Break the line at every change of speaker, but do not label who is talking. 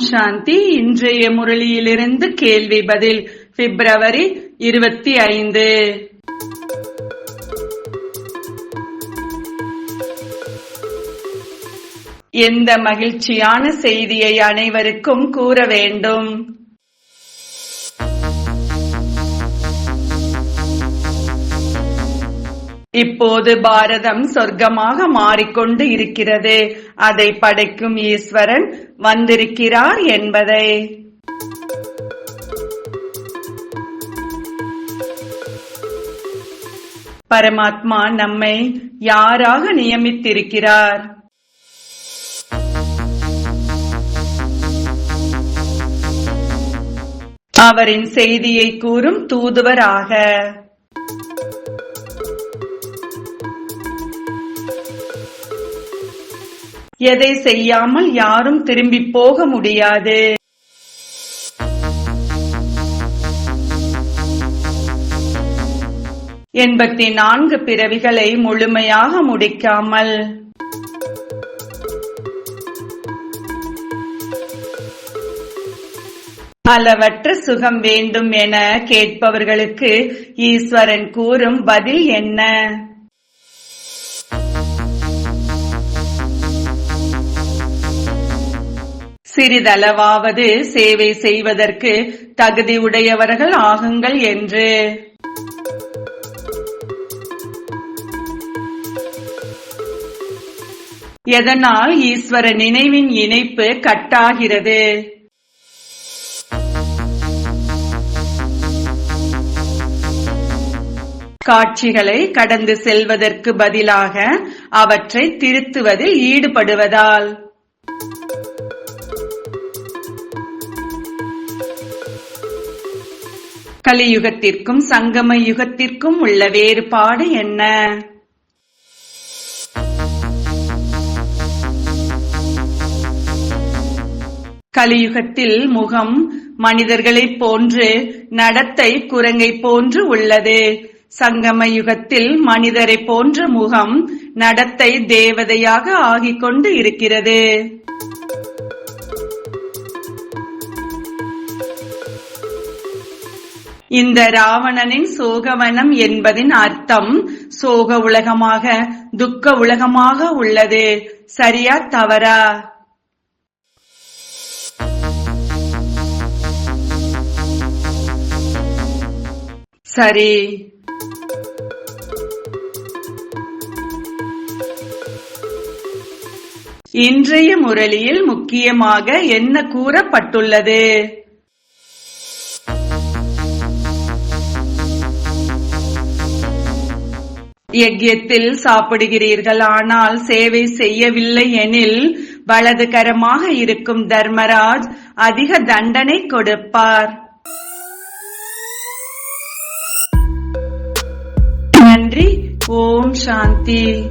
சாந்தி. இன்றைய முரளியிலிருந்து கேள்வி பதில் பிப்ரவரி இருபத்தி ஐந்து. எந்த மகிழ்ச்சியான செய்தியை அனைவருக்கும் கூற வேண்டும்? இப்போது பாரதம் சொர்க்கமாக மாறிக்கொண்டு இருக்கிறது. அதை படைக்கும் ஈஸ்வரன் வந்திருக்கிறார் என்பதை. பரமாத்மா நம்மை யாராக நியமித்திருக்கிறார்? அவரின் செய்தியை கூறும் தூதுவராக. எதை செய்யாமல் யாரும் திரும்பி போக முடியாது. எண்பத்தி நான்கு பிறவிகளை முழுமையாக முடிக்காமல். அளவற்ற சுகம் வேண்டும் என கேட்பவர்களுக்கு ஈஸ்வரன் கூறும் பதில் என்ன? சிறிதளவாவது சேவை செய்வதற்கு தகுதி உடையவர்கள் ஆகுங்கள் என்று. எதனால் ஈஸ்வர நினைவின் இணைப்பு கட்டாகிறது? காட்சிகளை கடந்து செல்வதற்கு பதிலாக அவற்றை திருத்துவதில் ஈடுபடுவதால். கலியுகத்திற்கும் சங்கம யுகத்திற்கும் உள்ள வேறுபாடு என்ன? கலியுகத்தில் முகம் மனிதர்களைப் போன்று நடத்தை குரங்கை போன்று உள்ளது. சங்கம யுகத்தில் மனிதரை போன்ற முகம் நடத்தை தேவதையாக ஆகிக் கொண்டு இருக்கிறது. இந்த ராவணனின் சோகவனம் என்பதின் அர்த்தம் சோக உலகமாக துக்க உலகமாக உள்ளது. சரியா தவறா? சரி. இன்றைய முரளியில் முக்கியமாக என்ன கூறப்பட்டுள்ளது? யஜ்யத்தில் சாப்பிடுகிறீர்கள். ஆனால் சேவை செய்யவில்லை எனில் வலதுகரமாக இருக்கும் தர்மராஜ் அதிக தண்டனை கொடுப்பார். நன்றி. ஓம் சாந்தி.